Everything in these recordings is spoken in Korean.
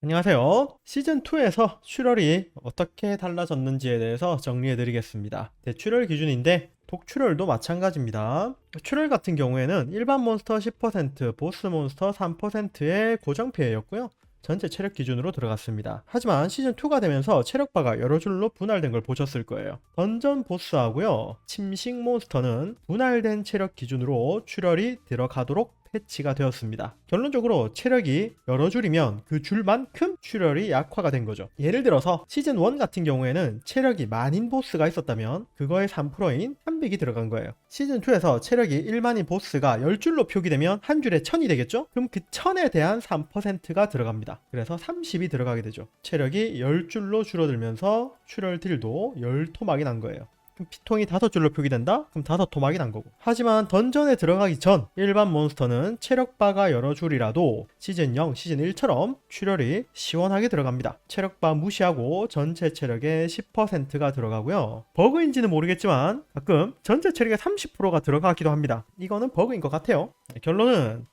안녕하세요. 시즌2에서 출혈이 어떻게 달라졌는지에 대해서 정리해 드리겠습니다. 대출혈 기준인데 독출혈도 마찬가지입니다. 출혈 같은 경우에는 일반 몬스터 10%, 보스 몬스터 3%의 고정 피해였고요. 전체 체력 기준으로 들어갔습니다. 하지만 시즌2가 되면서 체력바가 여러 줄로 분할된 걸 보셨을 거예요. 던전 보스하고요. 침식 몬스터는 분할된 체력 기준으로 출혈이 들어가도록 패치가 되었습니다. 결론적으로 체력이 여러 줄이면 그 줄만큼 출혈이 약화가 된 거죠. 예를 들어서 시즌 1 같은 경우에는 체력이 만인 보스가 있었다면 그거의 3%인 300이 들어간 거예요. 시즌 2에서 체력이 1만인 보스가 10줄로 표기되면 한 줄에 1000이 되겠죠? 그럼 그 1000에 대한 3%가 들어갑니다. 그래서 30이 들어가게 되죠. 체력이 10줄로 줄어들면서 출혈 딜도 10토막이 난 거예요. 피통이 다섯 줄로 표기된다? 그럼 다섯 토막이 난 거고. 하지만 던전에 들어가기 전 일반 몬스터는 체력바가 여러 줄이라도 시즌 0, 시즌 1처럼 출혈이 시원하게 들어갑니다. 체력바 무시하고 전체 체력의 10%가 들어가고요. 버그인지는 모르겠지만 가끔 전체 체력의 30%가 들어가기도 합니다. 이거는 버그인 것 같아요. 결론은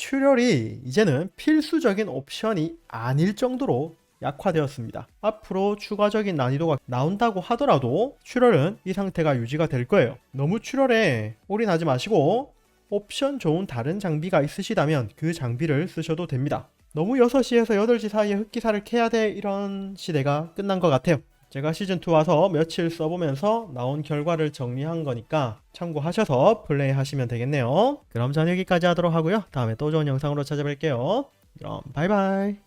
출혈이 이제는 필수적인 옵션이 아닐 정도로 약화되었습니다. 앞으로 추가적인 난이도가 나온다고 하더라도 출혈은 이 상태가 유지가 될 거예요. 너무 출혈에 올인하지 마시고 옵션 좋은 다른 장비가 있으시다면 그 장비를 쓰셔도 됩니다. 너무 6시에서 8시 사이에 흑기사를 캐야 돼 이런 시대가 끝난 것 같아요. 제가 시즌2 와서 며칠 써보면서 나온 결과를 정리한 거니까 참고하셔서 플레이 하시면 되겠네요. 그럼 전 여기까지 하도록 하고요. 다음에 또 좋은 영상으로 찾아뵐게요. 그럼 바이바이.